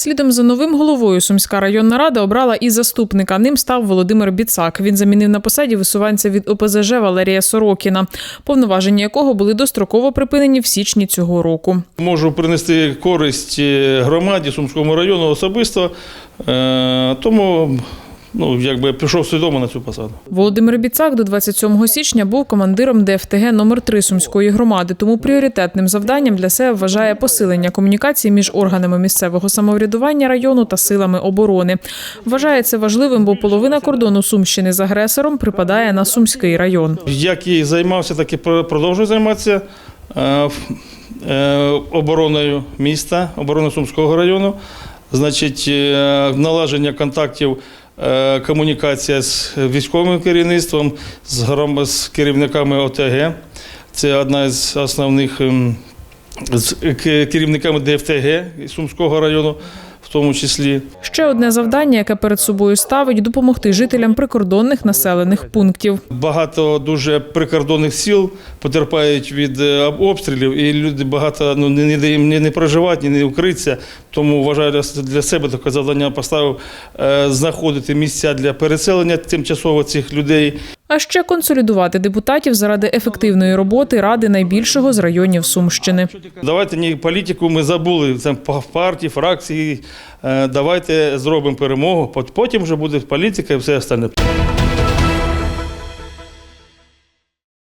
Слідом за новим головою Сумська районна рада обрала і заступника. Ним став Володимир Біцак. Він замінив на посаді висуванця від ОПЗЖ Валерія Сорокіна, повноваження якого були достроково припинені в січні цього року. Можу принести користь е, громаді Сумському району особисто, е, тому ну, якби пішов свідомо на цю посаду. Володимир Біцак до 27 січня був командиром ДФТГ номер 3 Сумської громади. Тому пріоритетним завданням для себе вважає посилення комунікації між органами місцевого самоврядування району та силами оборони. Вважає це важливим, бо половина кордону Сумщини з агресором припадає на Сумський район. Як і займався, так і про- продовжую займатися е, е, обороною міста, обороною Сумського району. Значить, е, налагодження контактів, комунікація з військовим керівництвом, з, керівниками ОТГ. Це одна з основних ем, з керівниками ДФТГ Сумського району, в тому числі. Ще одне завдання, яке перед собою ставить, допомогти жителям прикордонних населених пунктів. Багато дуже прикордонних сіл потерпають від е, обстрілів, і люди багато ну, не, не, ні не проживати, не укритися. Тому вважаю для- для себе таке завдання поставив е, знаходити місця для переселення тимчасово цих людей. А ще консолідувати депутатів заради ефективної роботи ради найбільшого з районів Сумщини. Давайте ні політику ми забули, це па- партії, фракції. Е, Давайте зробимо перемогу, пот- потім вже буде політика і все остальне.